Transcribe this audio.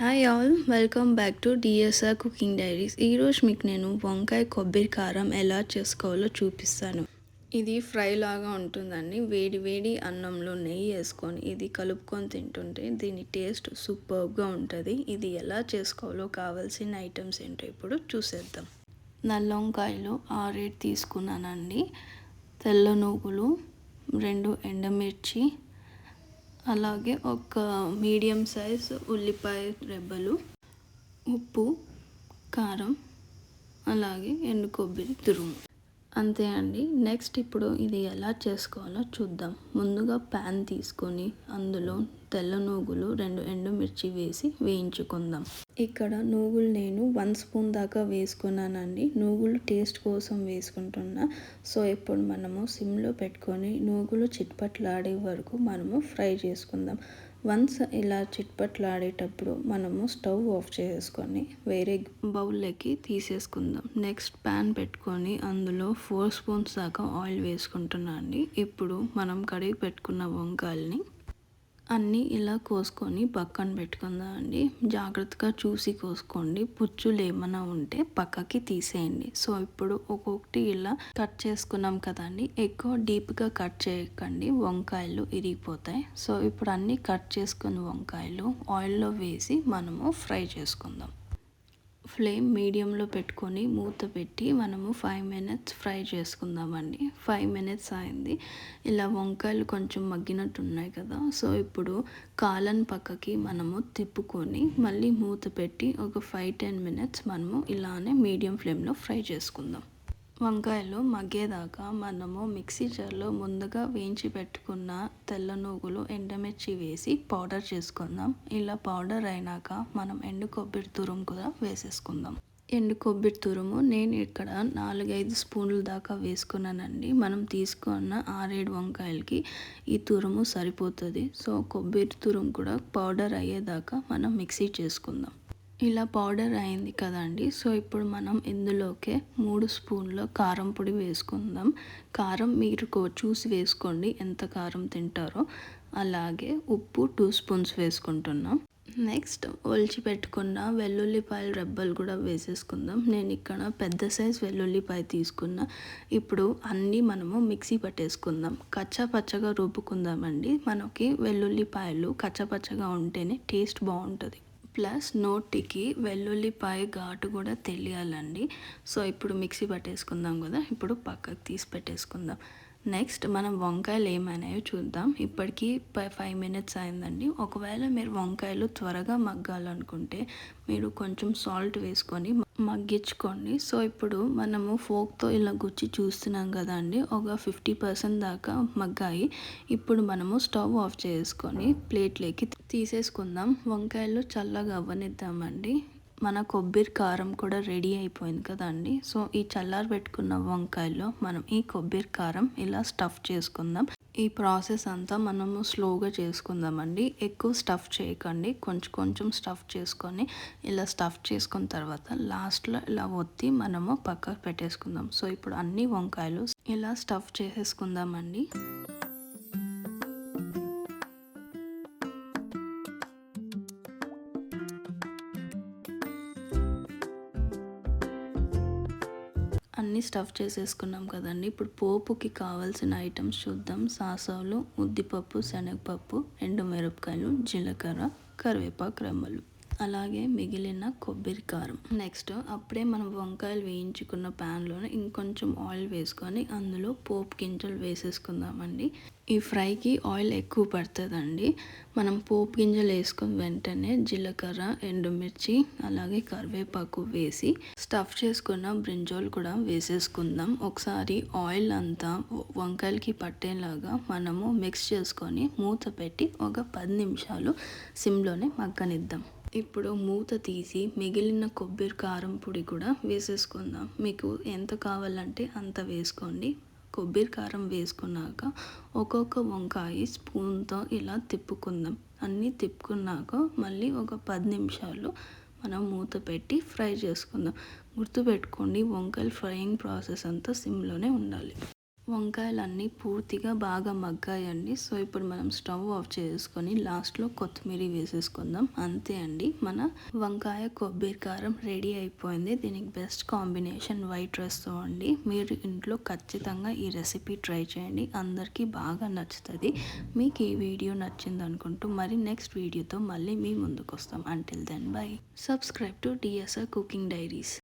Hi all welcome back to DSR cooking diaries ఈరోజు మీకు నేను వంకాయ కొబ్బరి కారం ఎలా చేసుకోవాలో చూపిస్తాను. ఇది ఫ్రై లాగా ఉంటుందండి. వేడి వేడి అన్నంలో నెయ్యి వేసుకొని ఇది కలుపుకొని తింటుంటే దీని టేస్ట్ సూపర్గా ఉంటుంది. ఇది ఎలా చేసుకోవాలో కావాల్సిన ఐటమ్స్ ఏంటో ఇప్పుడు చూసేద్దాం. నల్ల వంకాయలు ఆరేడు తీసుకున్నానండి. తెల్ల నువ్వులు రెండు ఎండమిర్చి అలాగే ఒక మీడియం సైజ్ ఉల్లిపాయ రెబ్బలు ఉప్పు కారం అలాగే ఎండు కొబ్బరి తురుము. అంతే అండి. నెక్స్ట్ ఇప్పుడు ఇది ఎలా చేసుకోవాలో చూద్దాం. ముందుగా ప్యాన్ తీసుకొని అందులో తెల్ల నూగులు రెండు ఎండుమిర్చి వేసి వేయించుకుందాం. ఇక్కడ నూగులు నేను వన్ స్పూన్ దాకా వేసుకున్నానండి. నూగులు టేస్ట్ కోసం వేసుకుంటున్నా. సో ఇప్పుడు మనము సిమ్లో పెట్టుకొని నూగులు చిట్పట్లాడే వరకు మనము ఫ్రై చేసుకుందాం. వన్స్ ఇలా చిట్పట్లాడేటప్పుడు మనము స్టవ్ ఆఫ్ చేసుకొని వేరే బౌల్లోకి తీసేసుకుందాం. నెక్స్ట్ ప్యాన్ పెట్టుకొని అందులో ఫోర్ స్పూన్స్ దాకా ఆయిల్ వేసుకుంటున్నా అండి ఇప్పుడు మనం కడిగి పెట్టుకున్న వంకాయల్ని అన్నీ ఇలా కోసుకొని పక్కన పెట్టుకుందామండి. జాగ్రత్తగా చూసి కోసుకోండి. పుచ్చులు ఏమైనా ఉంటే పక్కకి తీసేయండి. సో ఇప్పుడు ఒక్కొక్కటి ఇలా కట్ చేసుకున్నాం కదండి. ఎక్కువ డీప్గా కట్ చేయకండి. వంకాయలు ఇరిగిపోతాయి. సో ఇప్పుడు అన్నీ కట్ చేసుకున్న వంకాయలు ఆయిల్లో వేసి మనము ఫ్రై చేసుకుందాం. ఫ్లేమ్ మీడియంలో పెట్టుకొని మూత పెట్టి మనము ఫైవ్ మినిట్స్ ఫ్రై చేసుకుందామండి. ఫైవ్ మినిట్స్ అయింది. ఇలా వంకాయలు కొంచెం మగ్గినట్టు ఉన్నాయి కదా. సో ఇప్పుడు కాలను పక్కకి మనము తిప్పుకొని మళ్ళీ మూత పెట్టి ఒక ఫైవ్ టెన్ మినిట్స్ మనము ఇలానే మీడియం ఫ్లేమ్లో ఫ్రై చేసుకుందాం. వంకాయలు మగ్గేదాకా మనము మిక్సీ జార్లో ముందుగా వేయించి పెట్టుకున్న తెల్ల నూగులు ఎండమిర్చి వేసి పౌడర్ చేసుకుందాం. ఇలా పౌడర్ అయినాక మనం ఎండు కొబ్బరి తురుము కూడా వేసేసుకుందాం. ఎండు కొబ్బరి తురుము నేను ఇక్కడ నాలుగైదు స్పూన్లు దాకా వేసుకున్నానండి. మనం తీసుకున్న ఆరేడు వంకాయలకి ఈ తురుము సరిపోతుంది. సో కొబ్బరి తురుము కూడా పౌడర్ అయ్యేదాకా మనం మిక్సీ చేసుకుందాం. ఇలా పౌడర్ అయింది కదండి. సో ఇప్పుడు మనం ఇందులోకే మూడు స్పూన్ల కారం పొడి వేసుకుందాం. కారం మీరు చూసి వేసుకోండి ఎంత కారం తింటారో. అలాగే ఉప్పు టూ స్పూన్స్ వేసుకుంటున్నాం. నెక్స్ట్ ఒలిచి పెట్టుకున్న వెల్లుల్లిపాయల రెబ్బలు కూడా వేసేసుకుందాం. నేను ఇక్కడ పెద్ద సైజ్ వెల్లుల్లిపాయ తీసుకున్న. ఇప్పుడు అన్నీ మనము మిక్సీ పట్టేసుకుందాం. కచ్చపచ్చగా పచ్చగా మనకి వెల్లుల్లిపాయలు కచ్చపచ్చగా ఉంటేనే టేస్ట్ బాగుంటుంది. ప్లస్ నోటికి వెల్లుల్లిపాయ ఘాటు కూడా తెలియాలండి. సో ఇప్పుడు మిక్సీ పట్టేసుకుందాం కదా. ఇప్పుడు పక్కకు తీసి పెట్టేసుకుందాం. నెక్స్ట్ మనం వంకాయలు ఏమైనాయో చూద్దాం. ఇప్పటికీ ఫైవ్ మినిట్స్ అయిందండి. ఒకవేళ మీరు వంకాయలు త్వరగా మగ్గాలనుకుంటే మీరు కొంచెం సాల్ట్ వేసుకొని మగ్గించుకోండి. సో ఇప్పుడు మనము ఫోక్తో ఇలా గుచ్చి చూస్తున్నాం కదండి ఒక ఫిఫ్టీ పర్సెంట్ దాకా మగ్గాయి. ఇప్పుడు మనము స్టవ్ ఆఫ్ చేసుకొని ప్లేట్లోకి తీసేసుకుందాం. వంకాయలు చల్లగా అవ్వనిద్దామండి. మన కొబ్బరి కారం కూడా రెడీ అయిపోయింది కదండి. సో ఈ చల్లారి పెట్టుకున్న వంకాయలో మనం ఈ కొబ్బరి కారం ఇలా స్టఫ్ చేసుకుందాం. ఈ ప్రాసెస్ అంతా మనము స్లోగా చేసుకుందామండి. ఎక్కువ స్టఫ్ చేయకండి. కొంచెం కొంచెం స్టఫ్ చేసుకొని ఇలా స్టఫ్ చేసుకున్న తర్వాత లాస్ట్లో ఇలా ఒత్తి మనము పక్కకు పెట్టేసుకుందాం. సో ఇప్పుడు అన్ని వంకాయలు ఇలా స్టఫ్ చేసేసుకుందామండి. అన్నీ స్టఫ్ చేసేసుకున్నాం కదండి. ఇప్పుడు పోపుకి కావాల్సిన ఐటమ్స్ చూద్దాం. సాసవులు ఉద్దిపప్పు శనగపప్పు ఎండు మిరపకాయలు జీలకర్ర కరివేపాకు రెమ్మలు. అలాగే మిగిలిన కొబ్బరి కారం. నెక్స్ట్ అప్పుడే మనం వంకాయలు వేయించుకున్న ప్యాన్లోనే ఇంకొంచెం ఆయిల్ వేసుకొని అందులో పోపు గింజలు వేసేసుకుందామండి. ఈ ఫ్రైకి ఆయిల్ ఎక్కువ పడుతుందండి. మనం పోపు గింజలు వేసుకుని వెంటనే జీలకర్ర ఎండుమిర్చి అలాగే కరివేపాకు వేసి స్టఫ్ చేసుకున్న బ్రింజోల్ కూడా వేసేసుకుందాం. ఒకసారి ఆయిల్ అంతా వంకాయలకి పట్టేలాగా మనము మిక్స్ చేసుకొని మూత పెట్టి ఒక పది నిమిషాలు సిమ్లోనే మగ్గనిద్దాం. ఇప్పుడు మూత తీసి మిగిలిన కొబ్బరి కారం పొడి కూడా వేసేసుకుందాం. మీకు ఎంత కావాలంటే అంత వేసుకోండి. కొబ్బరి కారం వేసుకున్నాక ఒక్కొక్క వంకాయ స్పూన్తో ఇలా తిప్పుకుందాం. అన్నీ తిప్పుకున్నాక మళ్ళీ ఒక పది నిమిషాలు మనం మూత పెట్టి ఫ్రై చేసుకుందాం. గుర్తుపెట్టుకోండి వంకాయలు ఫ్రైయింగ్ ప్రాసెస్ అంతా సిమ్లోనే ఉండాలి. వంకాయలు అన్నీ పూర్తిగా బాగా మగ్గాయండి. సో ఇప్పుడు మనం స్టవ్ ఆఫ్ చేసుకొని లాస్ట్లో కొత్తిమీర వేసేసుకుందాం. అంతే అండి. మన వంకాయ కొబ్బరి కారం రెడీ అయిపోయింది. దీనికి బెస్ట్ కాంబినేషన్ వైట్ రైస్తో అండి. మీరు ఇంట్లో ఖచ్చితంగా ఈ రెసిపీ ట్రై చేయండి. అందరికీ బాగా నచ్చుతుంది. మీకు ఈ వీడియో నచ్చింది అనుకుంటూ మరి నెక్స్ట్ వీడియోతో మళ్ళీ మీ ముందుకు వస్తాం until then bye subscribe to DSR cooking diaries